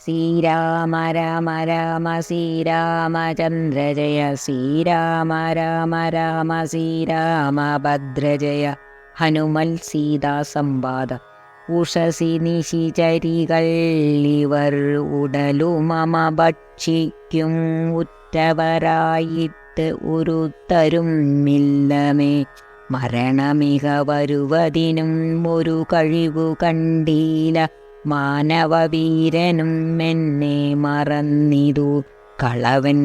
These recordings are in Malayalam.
ശ്രീരാമ രാമ രാമ ശ്രീരാമചന്ദ്ര ജയ ശ്രീരാമ രാമ രാമ ശ്രീരാമഭദ്ര ജയ ഹനുമൽ സീതാ സംവാദ ഉഷസി നിശിചരികൾ ഇവർ ഉടലുമമ ഭക്ഷിക്കും ഉറ്റവരായിട്ട് ഉരുത്തരും ഇല്ലമേ മരണമിക വരുവതിനും ഒരു കഴിവു കണ്ടീല മാനവവീരനും എന്നെ മറന്നിതു. കളവൻ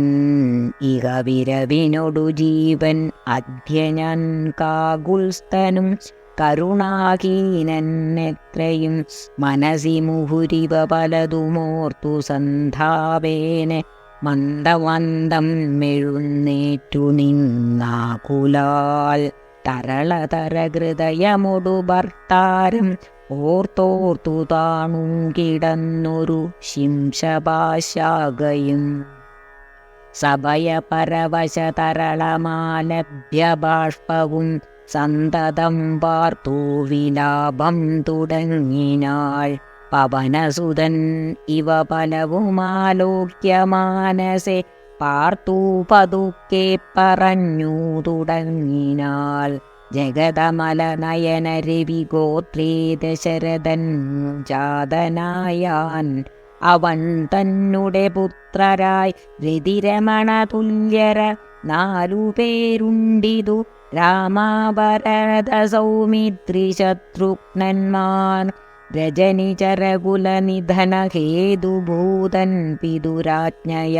ഇകവിരവിനൊടു ജീവൻ. അധ്യയൻ കാകുൽസ്തനും കരുണാഹീനൻ എത്രയും മനസി മുഹുരിവ പലതുമോർത്തു സന്ധാവേനെ. മന്ദമന്ദം മെഴുന്നേറ്റു നിന്നാകുലാൽ. തരളതര ഹൃദയമൊടു ഭർത്താരം. ഓർത്തോർത്തു താണും കിടന്നൊരു ശിംശഭാശാകയും സഭയപരവശതരളമാലഭ്യബാഷ്പവും പരവശ തരളമാലഭ്യ ബാഷ്പവും സന്തതം വാർത്തു വിലാപം തുടങ്ങിനാൾ. പവനസുതൻ ഇവ പലവുമാലോക്യ മാനസെ പാർത്തു പതുക്കെ പറഞ്ഞു തുടങ്ങിനാൾ. ജഗതമല നയന രവി ഗോത്രേ ദശരഥൻ ജാതനായാൻ അവൻ തന്നുടെ പുത്രരായി രതിരമണ തുല്യര നാലു പേരുണ്ടിതു രാമാഭരത സൗമിത്രി ശത്രുഘ്നന്മാർ രജനിചരകുല നിധന ഹേതുഭൂതൻ പിതുരാജ്ഞയ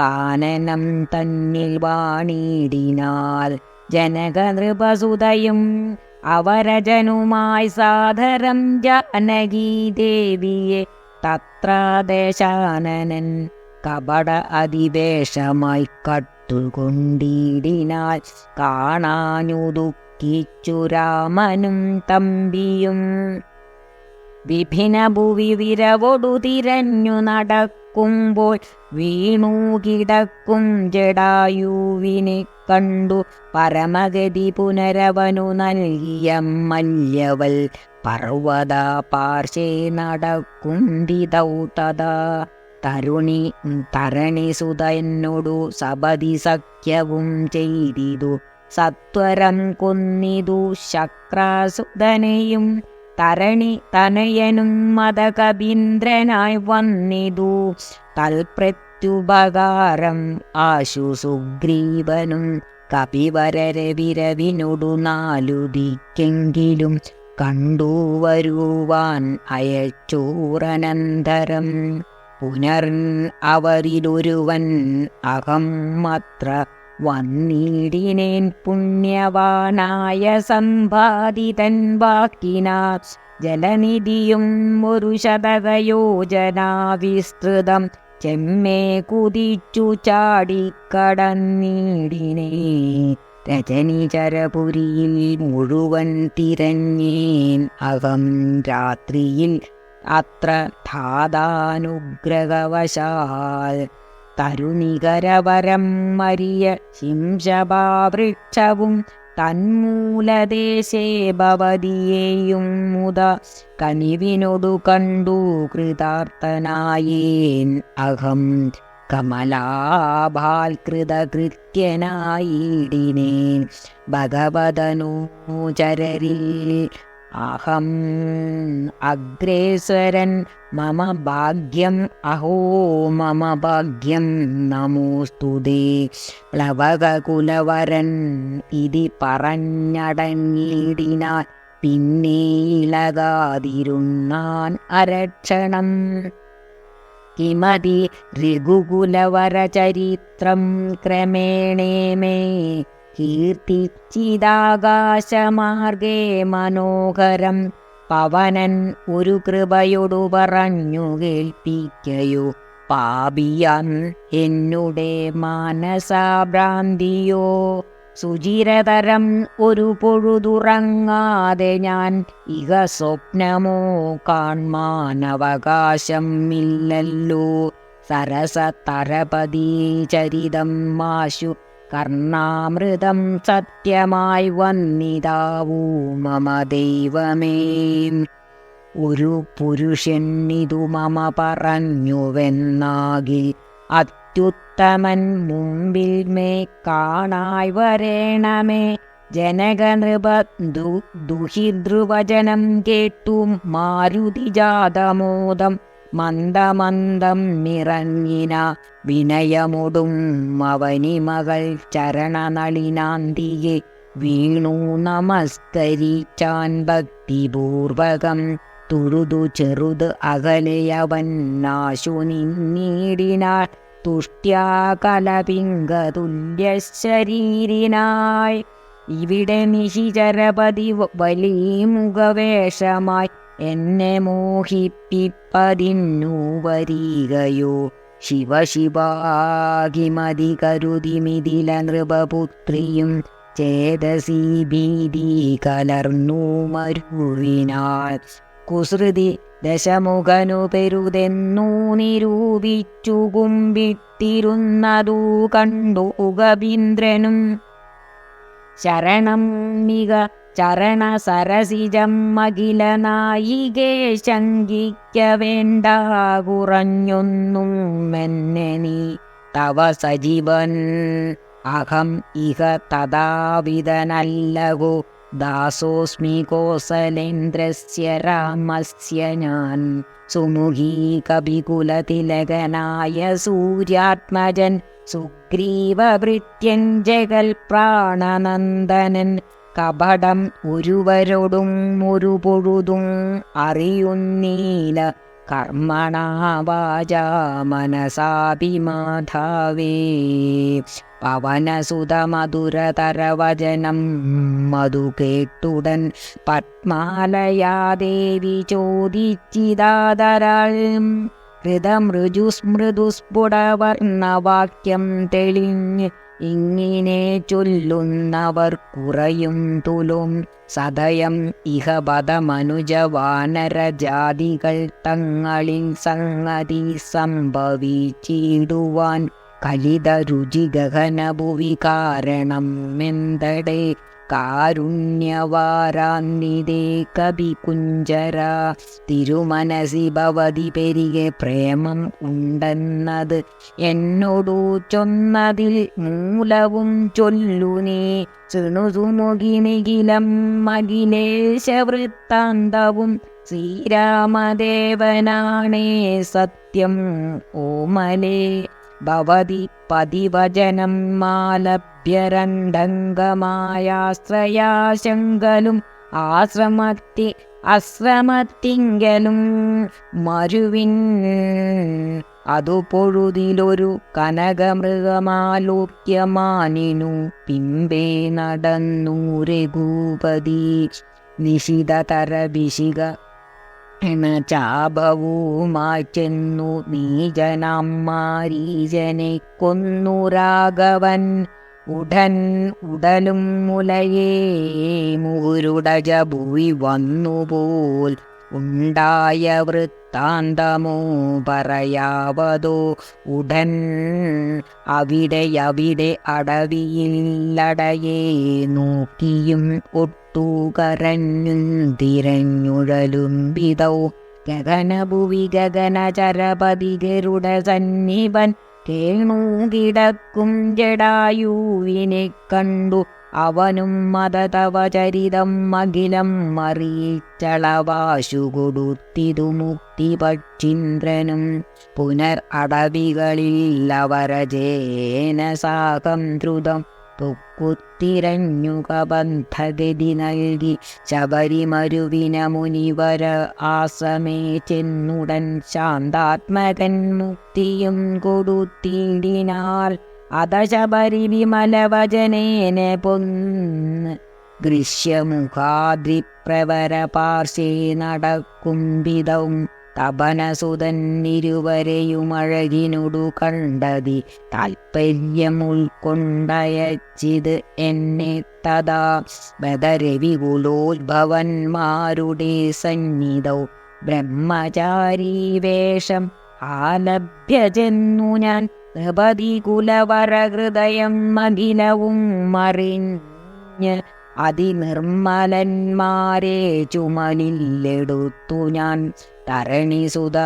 കാനനം തന്നിൽ വാണിടിനാൽ ജനകനൃപസുതയും അവരജനുമായി സാദരം ജാനകീദേവിയെ തത്രാദേശാനനൻ തത്ര ദേശാനനൻ കപട അതിവേഷമായി കട്ടുകൊണ്ടിടിനാൽ കാണാനുദുഃഖിച്ചു രാമനും തമ്പിയും. വിഭിന ഭുവി വിരവൊടു തിരഞ്ഞു നടക്കുമ്പോൾ വീണു കിടക്കും ജടായുവിനെ കണ്ടു പരമഗതി പുനരവനു നൽകിയ മല്യവൽ പർവത പാർശേ നടക്കുണ്ടിതൗ തഥാ. തരുണി തരണിസുതന്നൊടു സപതി സഖ്യവും ചെയ്തിതു. സത്വരം കൊന്നിതു ശക്രാസുതനെയും തരണി തനയനും മതകവീന്ദ്രനായി വന്നിതു. തൽപ്രത്യുപകാരം ആശു സുഗ്രീവനും കപിവരരെ വിരവിനൊടു നാലുദിക്കെങ്കിലും കണ്ടുവരുവാൻ അയച്ചൂറനന്തരം പുനർ അവരിലൊരുവൻ അഹം അത്ര വന്നിടിനേൻ പുണ്യവാനായ സമ്പാദിതൻ വാക്കിനാ ജലനിധിയും ഒരു ശതകയോജനാ വിസ്തൃതം ചെമ്മേ കുതിച്ചു ചാടിക്കടന്നീടിനേ രജനിചരപുരിയിൽ മുഴുവൻ തിരഞ്ഞേൻ അകം രാത്രിയിൽ അത്ര ധാതാനുഗ്രഹവശാൽ തരുണികരവരം മരിയ ശിംശഭാവൃക്ഷവും തന്മൂലദേശേ ഭവതിയേയും മുത കനിവിനൊടു കണ്ടു കൃതാർത്ഥനായേൻ അഹം കമലാഭാൽകൃതകൃത്യനായിടിനേൻ ഭഗവതനൂചരരിൽ അഹം അഗ്രേസരൻ മമ ഭാഗ്യം അഹോ മമ ഭാഗ്യം നമോസ്തുതേ പ്ലവകുലവരൻ ഇതി പറഞ്ഞടങ്ങിയിടിനാൽ പിന്നെ ഇളകാതിരുന്നാൻ അരക്ഷണം. കിമതി ഋഗുകുലവരചരിത്രം ക്രമേണേ മേ കീർത്തിച്ചിതാകാശമാർഗേ മനോഹരം. പവനൻ ഒരു കൃപയോടു പറഞ്ഞു കേൾപ്പിക്കയോ. പാപിയാൻ എന്നുടെ മാനസാഭ്രാന്തിയോ. സുചിരതരം ഒരു പൊഴുതുറങ്ങാതെ ഞാൻ ഇക സ്വപ്നമോ കാൺമാനവകാശം ഇല്ലല്ലോ സരസതരപതി ചരിതം മാശു കർണാമൃതം സത്യമായി വന്നിതാവൂ മമ ദൈവമേ. ഒരു പുരുഷന്നിതു മമ പറഞ്ഞുവെന്നാകിൽ അത്യുത്തമൻ മുമ്പിൽ മേ കാണായി വരേണമേ. ജനകനൃപ ദുഹിദ്രുവചനം കേട്ടു മാരുതിജാതമോദം മന്ദമന്ദം നിറഞ്ഞിന വിനയമൊടും അവനിമകൾ ചരണനളിനാന്തിയെ. വീണു നമസ്കരിച്ചാൻ ഭക്തിപൂർവകം തുഴുതു ചെറുത് അകലെയവൻ നാശു നിന്നീടിനാൾ. തുഷ്ട്യാ കലപിംഗതുല്യ ശരീരിനായി ഇവിടെ നിശിചരപതി വലിയ മുഖവേഷമായി എന്നെ മോഹിപ്പിപ്പതിന്നു വരികയോ. ശിവ ശിവാകിമതി കരുതിമിതില നൃപപുത്രിയും ചേതസി ഭീതി കലർന്നു മരുവിനാൽ. കുസൃതി ദശമുഖനു പെരുതെന്നു നിരൂപിച്ചു കുമ്പിട്ടിരുന്നതു കണ്ടു ഉഗബീന്ദ്രനും ശരണം മിക ചരണ സരസിജം മകിലനായികേ ശങ്കിക്ക വേണ്ട കുറഞ്ഞൊന്നും എന്നെ നീ. തവ സജീവൻ അഹം ഇഹ തഥാവിധനല്ലകോ ദാസോസ്മി കോസലേന്ദ്രസ്യ രാമസ്യ ഞാൻ. സുമുഖീ കപികുലതിലകനായ സൂര്യാത്മജൻ സുഗ്രീവഭൃത്യൻ ജഗൽ പ്രാണനന്ദനൻ കപടം ഒരുവരോടും ഒരു പൊഴുതും അറിയുന്നീല കർമ്മണാവാച മനസാഭിമാധാവേ പവനസുതമധുരതരവചനം മധു കേട്ടുടൻ പത്മാലയാദേവി ചോദിച്ചിതാതരാൾ. ഹൃതമൃജുസ്മൃദുസ്ഫുടവർണവാക്യം തെളിഞ്ഞ് ഇങ്ങിനെ ചൊല്ലുന്നവർ കുറയും തുലും. സദയം ഇഹ പദമനുജ വാനരജാതികൾ തങ്ങളിൽ സംഗതി സംഭവിച്ചിടുവാൻ കലിത രുചി ഗഹനഭുവി കാരണം എന്തടേ? കാരുണ്യവാരാന്നിതേ കവി കുഞ്ചര തിരുമനസി ഭവതി പെരികെ പ്രേമം ഉണ്ടെന്നത് എന്നോടു ചൊന്നതിൽ മൂലവും ചൊല്ലുനേ. ശൃണുസുമുഖിനിഖിലം മകിലേശവൃത്താന്തവും ശ്രീരാമദേവനാണേ സത്യം. ഓമലേ ഭവതി പതിവചനം മാലഭ്യരണ്ടംഗമായാശ്രയാശങ്കലും ആശ്രമത്തി അശ്രമത്തിങ്കലും മരുവിൻ. അതു പൊഴുതിലൊരു കനകമൃഗമാലോക്യമാനിനു പിമ്പേ നടന്നു രഘൂപതി. നിശിതതര വിശിക എണ ചാപവുമായി ചെന്നു നീജനാം മാരീജനെ കൊന്നു രാഘവൻ. ഉടൻ ഉടലും മുലയേ മുരുടജ ഭുവി വന്നുപോൽ ഉണ്ടായ വൃത്താന്തമോ പറയാവതോ. ഉടൻ അവിടെ അവിടെ അടവിയില്ലടയെ നോക്കിയും ഒട്ടുകരഞ്ഞും തിരഞ്ഞുഴലും വിതൗ ഗഗനഭുവി ഗഗനചരപതി ഗരുഡ സന്നിപൻ കേണു കിടക്കും ജടായുവിനെ കണ്ടു. അവനും മതതവ ചരിതം അഖിലം മറിയിച്ചളവാശു കൊടുത്തിതു മുക്തി പക്ഷീന്ദ്രനും പുനർ അടവികളിൽ അവരജേന സാകം ദ്രുതം പൊക്കുത്തിരഞ്ഞു കബന്ധഗതി നൽകി ശബരിമരുവിന മുനിവര ആസമേ ചെന്നുടൻ ശാന്താത്മകൻ മുക്തിയും കൊടുത്തിടിനാൽ അത ശബരി വിമലവചനേന പൊന്ന് ഗൃശ്യമുഖാദ്രിപ്രവര പാർശ്വേ നടക്കും വിധവും തപനസുതൻ നിരുവരെയുമഴകിനുടു കണ്ടതി. താൽപ്പര്യം ഉൾക്കൊണ്ടയച്ചിത് എന്നെ തഥാ ബദരവികുലോദ്ഭവന്മാരുടെ സന്നിധൗ. ബ്രഹ്മചാരീ വേഷം ആലഭ്യജെന്നു ഞാൻ നൃപതി കുലവര ഹൃദയം അഖിലവും മറിഞ്ഞ് അതിനിർമ്മലന്മാരെ ചുമലില്ലെടുത്തു ഞാൻ. തരണിസുത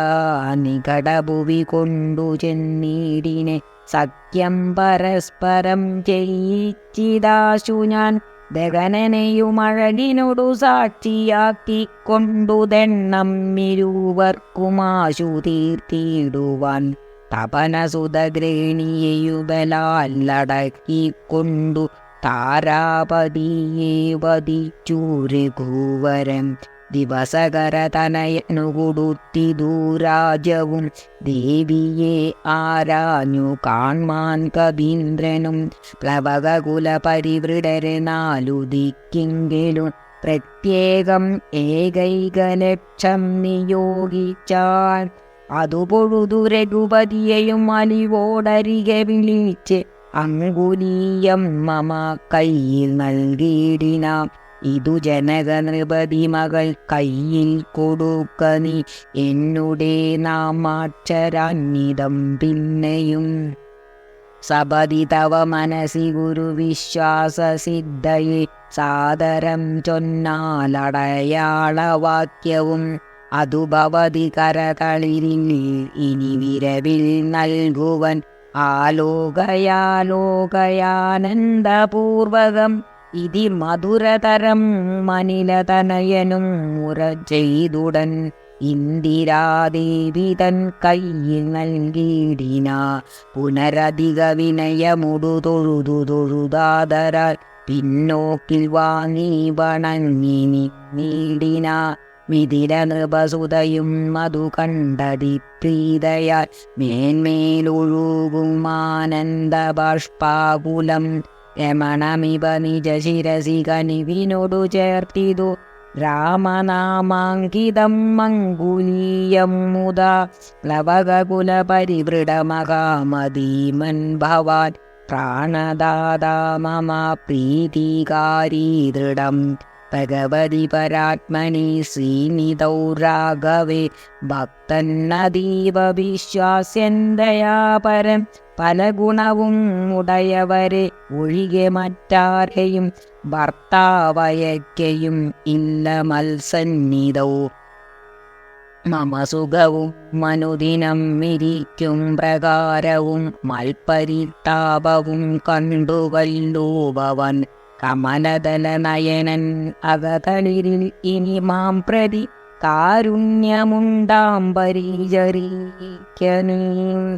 നികടഭുവി കൊണ്ടു ചെന്നീടിനെ. സഖ്യം പരസ്പരം ചെയ്യിച്ചിതാശു ഞാൻ. ദഗനനെയുമഴകിനോടു സാക്ഷിയാക്കിക്കൊണ്ടു ദണ്ണം ഇരുവർക്കുമാശു തീർത്തിടുവാൻ. തപനസുതഗ്രേണിയുബലാലടക്കിക്കൊണ്ടു താരാപതിയെ വധിച്ചു രഘുവരം ദിവസകര ദൂരാജവും ദേവിയെ ആരാഞ്ഞു കാൺമാൻ കവീന്ദ്രനും പ്ലവകുല പരിവൃടരെ നാലു ദിക്കിങ്കിലും പ്രത്യേകം ഏകൈക ലക്ഷം നിയോഗിച്ചാൽ അതുപൊഴുതു രഘുപതിയെയും അലിവോടരികെ വിളിച്ച് അങ്കുലീയം മമ കയ്യിൽ നൽകിയിടിനാം. ഇതു ജനഗണപതി നൃപതി മകൾ കയ്യിൽ കൊടുക്ക നീ എന്നുടെ നാമാക്ഷരാന്നിതം പിന്നെയും. സപതി തവ മനസി ഗുരു വിശ്വാസ സിദ്ധയെ സാദരം ചൊന്നാലടയാളവാക്യവും അതു ഭവതി കരകളിരി ഇനി വിരവിൽ നൽകുവൻ. ആലോകയാലോകയാനന്ദപൂർവകം ഇതി മധുരതരം മനിലതനയനും മുറ ചെയ്തുടൻ ഇന്ദിരാദേവി തൻ കയ്യിൽ നൽകിയിടിന. പുനരധിക വിനയമുടു തൊഴുതു തൊഴുതാതരാൽ പിന്നോക്കിൽ വാങ്ങി വണങ്ങി നീടിന. മിഥില നൃപസുതയും മധു കണ്ടതി പ്രീതയാൽ മേന്മേലൊഴുകും ആനന്ദ ബാഷ്പാകുലം രമണമിവ നിജ ശിരസി കനിവിനോടു ചേർത്തിതു രാമനാമാങ്കിതം മങ്കുലീയം മുത പ്ലവകുല പരിവൃഢമകാമദീമൻ ഭവാൻ. പ്രാണദാതാ മമ പ്രീതികാരീ ദൃഢം ഭഗവതി പരാത്മനി ശ്രീനിതൗ രാഘവേ ഭക്തന്നതീവ വിശ്വാസ്യന്തയാപരം പല ഗുണവും ഉടയവരെ ഒഴികെ മറ്റാരെയും ഭർത്താവയക്കയും ഇല്ല മത്സന്നിതവും മമസുഖവും മനുദിനം മിരിക്കും പ്രകാരവും മൽപരിതാപവും കണ്ടുകല്ലൂപവൻ കമലതല നയനൻ അകതളിരിൽ ഇനി മാം പ്രതി കാരുണ്യമുണ്ടാം പരിചരീക്കനീ.